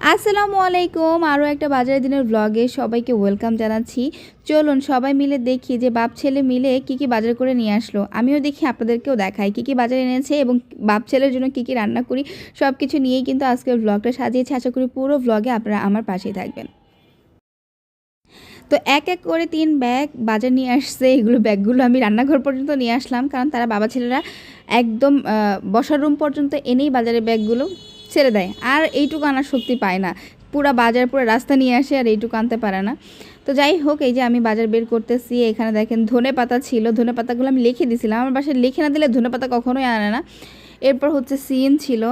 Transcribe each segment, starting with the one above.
আসসালামু আলাইকুম। আরও একটা বাজারের দিনের ব্লগে সবাইকে ওয়েলকাম জানাচ্ছি। চলুন সবাই মিলে দেখি যে বাপ ছেলে মিলে কি কি বাজার করে নিয়ে আসলো। আমিও দেখি আপনাদেরকেও দেখাই কি কি বাজার এনেছে এবং বাপ ছেলের জন্য কি কি রান্না করি সব কিছু নিয়েই কিন্তু আজকের ব্লগটা সাজিয়েছি। আশা করি পুরো ব্লগে আপনারা আমার পাশেই থাকবেন। তো এক এক করে তিন ব্যাগ বাজার নিয়ে আসছে। এগুলো ব্যাগগুলো আমি রান্নাঘর পর্যন্ত নিয়ে আসলাম। কারণ তারা বাবা ছেলেরা একদম বসার রুম পর্যন্ত এনেই বাজারের ব্যাগগুলো ছেড়ে দেয়। আর এইটুকু আনার শক্তি পায় না। পুরা বাজার, পুরো রাস্তা নিয়ে আসে আর এইটুকু আনতে পারে না। তো যাই হোক, এই যে আমি বাজার বের করতেছি, এখানে দেখেন ধনে পাতা ছিল। ধনে পাতাগুলো আমি লিখে দিয়েছিলাম আমার বাসায় লিখে না দিলে ধনে পাতা কখনোই আনে না। এরপর হচ্ছে সিম ছিল।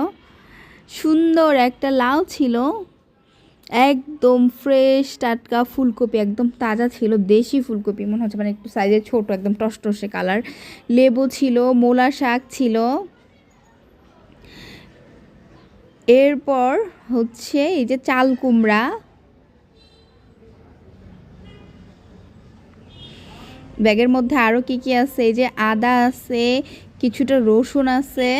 সুন্দর একটা লাউ ছিল। একদম ফ্রেশ, টাটকা ফুলকপি, একদম তাজা ছিল। দেশি ফুলকপি, মনে হচ্ছে মানে একটু সাইজে ছোট, একদম টসটসে কালার লেবু ছিল মোলা শাক ছিল। এরপর হচ্ছে এই যে চাল কুমড়া। ব্যাগের মধ্যে আরও কি কি আছে? এই যে আদা আছে, কিছুটা রসুন আছে।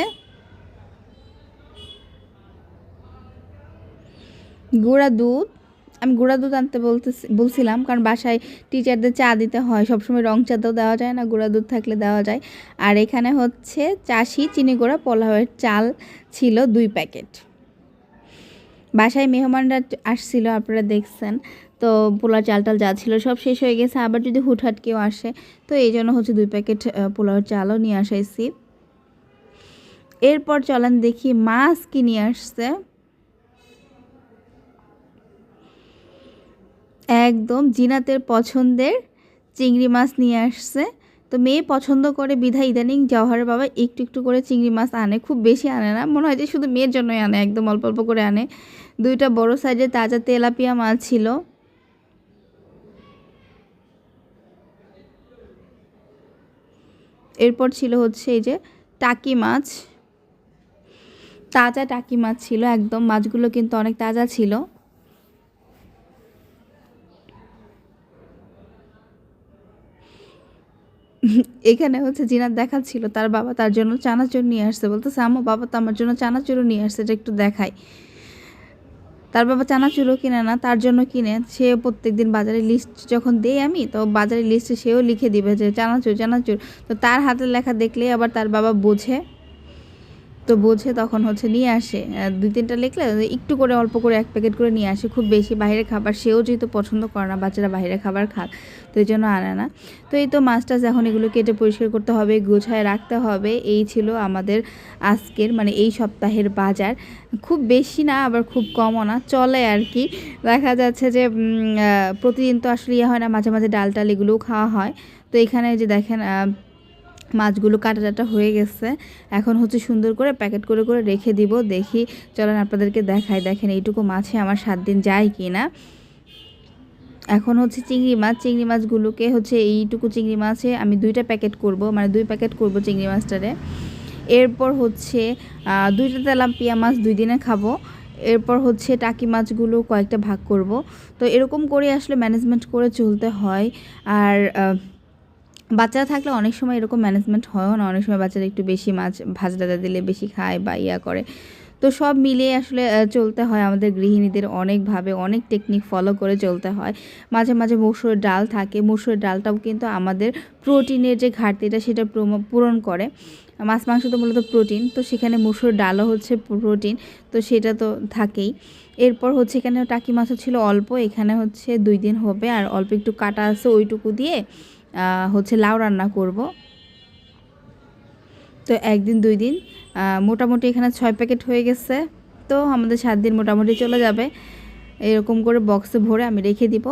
গুঁড়া দুধ। আমি গুঁড়া দুধ আনতে বলতে বলছিলাম, কারণ বাসায় টিচারদের চা দিতে হয়। সবসময় রং চা তো দেওয়া যায় না, গুঁড়া দুধ থাকলে দেওয়া যায়। আর এখানে হচ্ছে চাষি চিনি গুঁড়া পোলাওয়ের চাল ছিল দুই প্যাকেট। বাসায় মেহমানরা আসছিল, আপনারা দেখছেন। তো পোলাও চাল টাল যা ছিল সব শেষ হয়ে গেছে, আবার যদি হুটহাট কেউ আসে, তো এই জন্য হচ্ছে দুই প্যাকেট পোলাওয়ের চালও নিয়ে আসাইছি। এরপর চলেন দেখি মাছ কি নিয়ে আসছে। একদম জিনাতের পছন্দের চিংড়ি মাছ নিয়ে আসছে। তো মেয়ে পছন্দ করে বিধা ইদানিং জওহরের বাবা একটু একটু করে চিংড়ি মাছ আনে, খুব বেশি আনে না। মনে হয় যে শুধু মেয়ের জন্যই আনে, একদম অল্প অল্প করে আনে। দুইটা বড় সাইজের তাজা তেলাপিয়া মাছ ছিল। এরপর ছিল হচ্ছে এই যে টাকি মাছ। তাজা টাকি মাছ ছিল একদম, মাছগুলো কিন্তু অনেক তাজা ছিল। এখানে হচ্ছে জিনার দেখা ছিল তার বাবা তার জন্য চানাচুর নিয়ে আসছে বলতেছে আমো বাবা তো আমার জন্য চানাচুরও নিয়ে আসছে, এটা একটু দেখাই। তার বাবা চানাচুরও কিনে না, তার জন্য কিনে সে প্রত্যেক দিন বাজারে লিস্ট যখন দেই আমি, তো বাজারের লিস্টে সেও লিখে দিবে যে চানাচুর চানাচুর। তো তার হাতের লেখা দেখলেই আবার তার বাবা বোঝে। তো বোঝে তখন হচ্ছে নিয়ে আসে। দুই তিনটা লিখলে একটু করে অল্প করে এক প্যাকেট করে নিয়ে আসে। খুব বেশি বাইরের খাবার সেও যেহেতু পছন্দ করে না, বাচ্চারা বাইরের খাবার খাক, তো এই জন্য আনে না। তো এই তো মাছ টাছ এখন এগুলো কেটে পরিষ্কার করতে হবে, গোছায় রাখতে হবে। এই ছিল আমাদের আজকের মানে এই সপ্তাহের বাজার। খুব বেশি না, আবার খুব কমও না, চলে আর কি। দেখা যাচ্ছে যে প্রতিদিন তো আসলে ইয়ে হয় না, মাঝে মাঝে ডাল টাল এগুলোও খাওয়া হয়। তো এখানে যে দেখেন মাছগুলো কাটা টাটা হয়ে গেছে। এখন হচ্ছে সুন্দর করে প্যাকেট করে করে রেখে দিব। দেখি, চলেন আপনাদেরকে দেখাই। দেখেন, এইটুকু মাছে আমার সাত দিন যায় কি না এখন হচ্ছে চিংড়ি মাছ। চিংড়ি মাছগুলোকে হচ্ছে এইটুকু চিংড়ি মাছে আমি দুইটা প্যাকেট করব। মানে দুই প্যাকেট করব চিংড়ি মাছটারে। এরপর হচ্ছে দুইটা তেলাপিয়া মাছ দুই দিনে খাব। এরপর হচ্ছে টাকি মাছগুলো কয়েকটা ভাগ করব। তো এরকম করে আসলে ম্যানেজমেন্ট করে চলতে হয়। আর বাচ্চারা থাকলে অনেক সময় এরকম ম্যানেজমেন্ট হয়ও না। অনেক সময় বাচ্চারা একটু বেশি মাছ, ভাজা দিলে বেশি খায় বা ইয়া করে। তো সব মিলিয়ে আসলে চলতে হয় আমাদের গৃহিণীদের অনেকভাবে, অনেক টেকনিক ফলো করে চলতে হয়। মাঝে মাঝে মসুর ডাল থাকে। মসুর ডালটাও কিন্তু আমাদের প্রোটিনের যে ঘাটতিটা সেটা পূরণ করে। মাছ মাংস তো মূলত প্রোটিন তো সেখানে মসুর ডালও হচ্ছে প্রোটিন তো সেটা তো থাকেই। এরপর হচ্ছে এখানে টাকি মাছও ছিল অল্প, এখানে হচ্ছে দুই দিন হবে। আর অল্প একটু কাটা আছে ওইটুকু দিয়ে হচ্ছে লাউ রান্না করব। তো একদিন, দুই দিন মোটামুটি এখানে ছয় প্যাকেট হয়ে গেছে। তো আমাদের সাত দিন মোটামুটি চলে যাবে। এরকম করে বক্সে ভরে আমি রেখে দিব।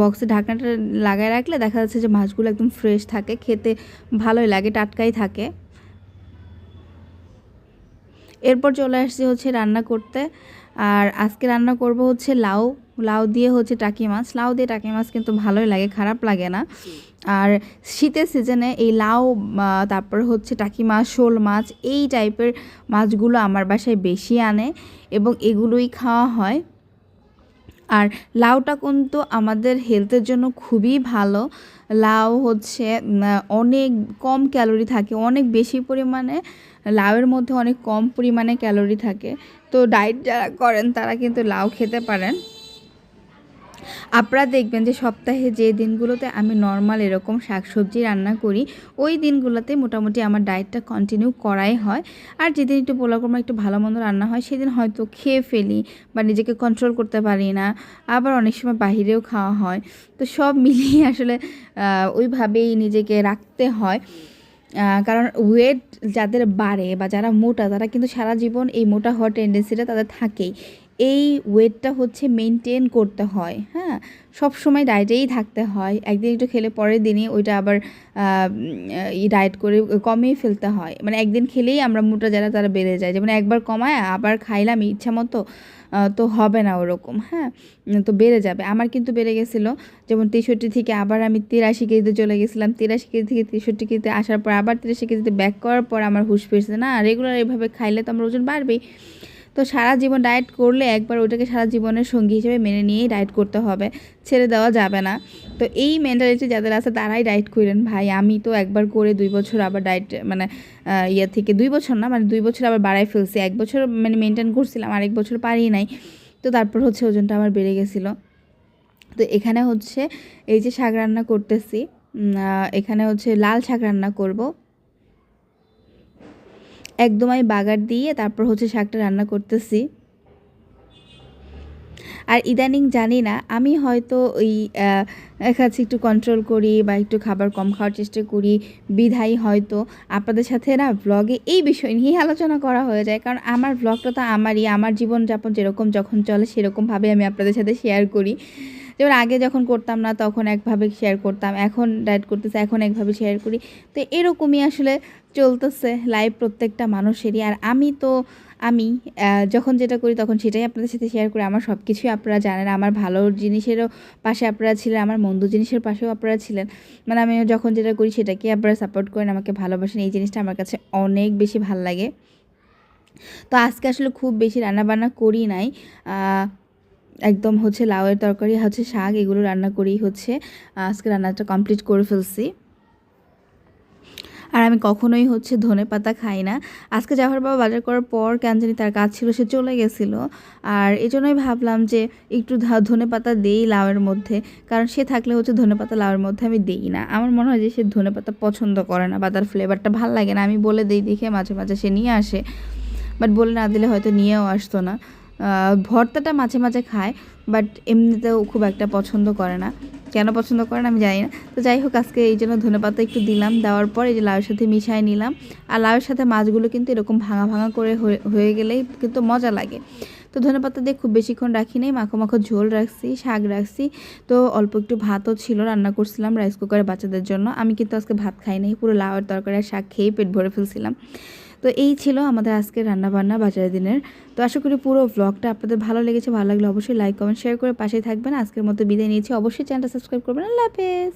বক্সে ঢাকনাটা লাগায় রাখলে দেখা যাচ্ছে যে মাছগুলো একদম ফ্রেশ থাকে, খেতে ভালোই লাগে, টাটকাই থাকে। এরপর চলে আসছি হচ্ছে রান্না করতে। আর আজকে রান্না করব হচ্ছে লাউ লাউ দিয়ে হচ্ছে টাকি মাছ। লাউ দিয়ে টাকি মাছ কিন্তু ভালোই লাগে, খারাপ লাগে না। আর শীতের সিজনে এই লাউ তারপর হচ্ছে টাকি মাছ, শোল মাছ, এই টাইপের মাছগুলো আমার বাসায় বেশি আনে এবং এগুলোই খাওয়া হয়। আর লাউটা কিন্তু আমাদের হেলথের জন্য খুবই ভালো। লাউ হচ্ছে অনেক কম ক্যালোরি থাকে, অনেক বেশি পরিমাণে, লাউয়ের মধ্যে অনেক কম পরিমাণে ক্যালোরি থাকে। তো ডায়েট যারা করেন তারা কিন্তু লাউ খেতে পারেন। আপনারা দেখবেন যে সপ্তাহে যে দিনগুলোতে আমি নর্মাল এরকম শাকসবজি রান্না করি, ওই দিনগুলোতে মোটামুটি আমার ডায়েটটা কন্টিনিউ করাই হয়। আর যেদিন একটু পোলাক্রমে একটু ভালো মন্দ রান্না হয়, সেদিন হয়তো খেয়ে ফেলি বা নিজেকে কন্ট্রোল করতে পারি না। আবার অনেক সময় বাহিরেও খাওয়া হয়। তো সব মিলিয়ে আসলে ওইভাবেই নিজেকে রাখতে হয়। কারণ ওয়েট যাদের বাড়ে বা যারা মোটা, তারা কিন্তু সারা জীবন এই মোটা হওয়ার টেন্ডেন্সিটা তাদের থাকেই। এই ওয়েটটা হচ্ছে মেনটেন করতে হয় হ্যাঁ? সব সময় ডায়েটেই থাকতে হয়। একদিন একটু খেলে পরের দিনই ওইটা আবার ডায়েট করে কমিয়ে ফেলতে হয়। মানে একদিন খেলেই আমরা মোটা যারা, তারা বেড়ে যায়। যেমন একবার কমায়, আবার খাইলাম, ইচ্ছা মতো তো হবে না ওরকম হ্যাঁ? তো বেড়ে যাবে। আমার কিন্তু বেড়ে গেছিল। যেমন তেষট্টি থেকে আবার আমি তিরাশি কেজিতে চলে গেছিলাম। তিরাশি কেজি থেকে তেষট্টি কেজিতে আসার পর, আবার তিরাশি কেজিতে ব্যাক করার পর আমার হুশ ফিরছে না। রেগুলার এভাবে খাইলে তো আমার ওজন বাড়বেই। তো সারা জীবন ডায়েট করলে একবার ওটাকে সারা জীবনের সঙ্গী হিসেবে মেনে নিয়েই ডায়েট করতে হবে, ছেড়ে দেওয়া যাবে না। তো এই মেন্টালিটি যাদের আছে তারাই ডায়েট করেন ভাই। আমি তো একবার করে দুই বছর আবার ডায়েট মানে ইয়ে থেকে দুই বছর না মানে দুই বছর আবার বাড়াই ফেলছি। এক বছর মানে মেনটেন করছিলাম, আরেক বছর পারি নাই। তো তারপর হচ্ছে ওজনটা আমার বেড়ে গেছিল। তো এখানে হচ্ছে এই যে শাক রান্না করতেছি এখানে হচ্ছে লাল শাক রান্না করব। একদম আমি বাগার দিয়ে তারপর হচ্ছে শাকটা রান্না করতেছি। আর ইদানিং জানি না, আমি হয়তো ওই কাছে একটু কন্ট্রোল করি বা একটু খাবার কম খাওয়ার চেষ্টা করি বিধাই হয়তো। আপনাদের সাথে না ব্লগে এই বিষয় নিয়েই আলোচনা করা হয়ে যায়, কারণ আমার ব্লগটা তো আমারই, আমার জীবনযাপন যেরকম যখন চলে সেরকমভাবে আমি আপনাদের সাথে শেয়ার করি। যেমন আগে যখন করতাম না, তখন একভাবে শেয়ার করতাম। এখন ডায়েট করতেছে, এখন একভাবে শেয়ার করি। তো এরকমই আসলে চলতেছে লাইভ প্রত্যেকটা মানুষেরই। আর আমি তো, আমি যখন যেটা করি তখন সেটাই আপনাদের সাথে শেয়ার করি। আমার সব কিছুই আপনারা জানেন। আমার ভালো জিনিসেরও পাশে আপনারা ছিলেন, আমার মন্দ জিনিসের পাশেও আপনারা ছিলেন। মানে আমি যখন যেটা করি সেটাকে আপনারা সাপোর্ট করেন, আমাকে ভালোবাসেন। এই জিনিসটা আমার কাছে অনেক বেশি ভালো লাগে। তো আজকে আসলে খুব বেশি রান্নাবান্না করি নাই। একদম হচ্ছে লাউয়ের তরকারি, হচ্ছে শাক, এগুলো রান্না করেই হচ্ছে আজকে রান্নাটা কমপ্লিট করে ফেলছি। আর আমি কখনোই হচ্ছে ধনে পাতা খাই না। আজকে জাফর বাবা বাজার করার পর কেন জানি তার কাজ ছিল, সে চলে গেছিল। আর এই জন্যই ভাবলাম যে একটু ধনে পাতা দেই লাউয়ের মধ্যে, কারণ সে থাকলে হচ্ছে ধনে পাতা লাউয়ের মধ্যে আমি দিই না। আমার মনে হয় যে সে ধনে পাতা পছন্দ করে না বা তার ফ্লেভারটা ভালো লাগে না। আমি বলে দিই দেখে মাঝে মাঝে সে নিয়ে আসে বাট বলে না দিলে হয়তো নিয়েও আসতো না। ভর্তাটা মাঝে মাঝে খায় বাট এমনিতেও খুব একটা পছন্দ করে না। কেন পছন্দ করে না আমি জানি না। তো যাই হোক, আজকে এই জন্য ধনেপাতা একটু দিলাম, দেওয়ার পর এই যে লাউয়ের সাথে মিশাই নিলাম। আর লাউয়ের সাথে মাছগুলো কিন্তু এরকম ভাঙা ভাঙা করে হয়ে গেলেই কিন্তু মজা লাগে। তো ধনেপাতা দিয়ে খুব বেশিক্ষণ রাখি নেই, মাখো মাখো ঝোল রাখছি, শাক রাখছি। তো অল্প একটু ভাতও ছিল, রান্না করছিলাম রাইস কুকারে বাচ্চাদের জন্য। আমি কিন্তু আজকে ভাত খাই নাই, পুরো লাউয়ের তরকারি আর শাক খেয়েই পেট ভরে ফেলছিলাম। তো এই ছিল আমাদের আজকের রান্নাবান্না বাজারের দিনের। তো আশা করি পুরো ব্লগটা আপনাদের ভালো লেগেছে, ভালো লাগলে অবশ্যই লাইক কমেন্ট শেয়ার করে পাশে থাকবেন। আজকের মতো বিদায় নিয়েছি। অবশ্যই চ্যানেলটা সাবস্ক্রাইব করবেন। আল্লাহ হাফেজ।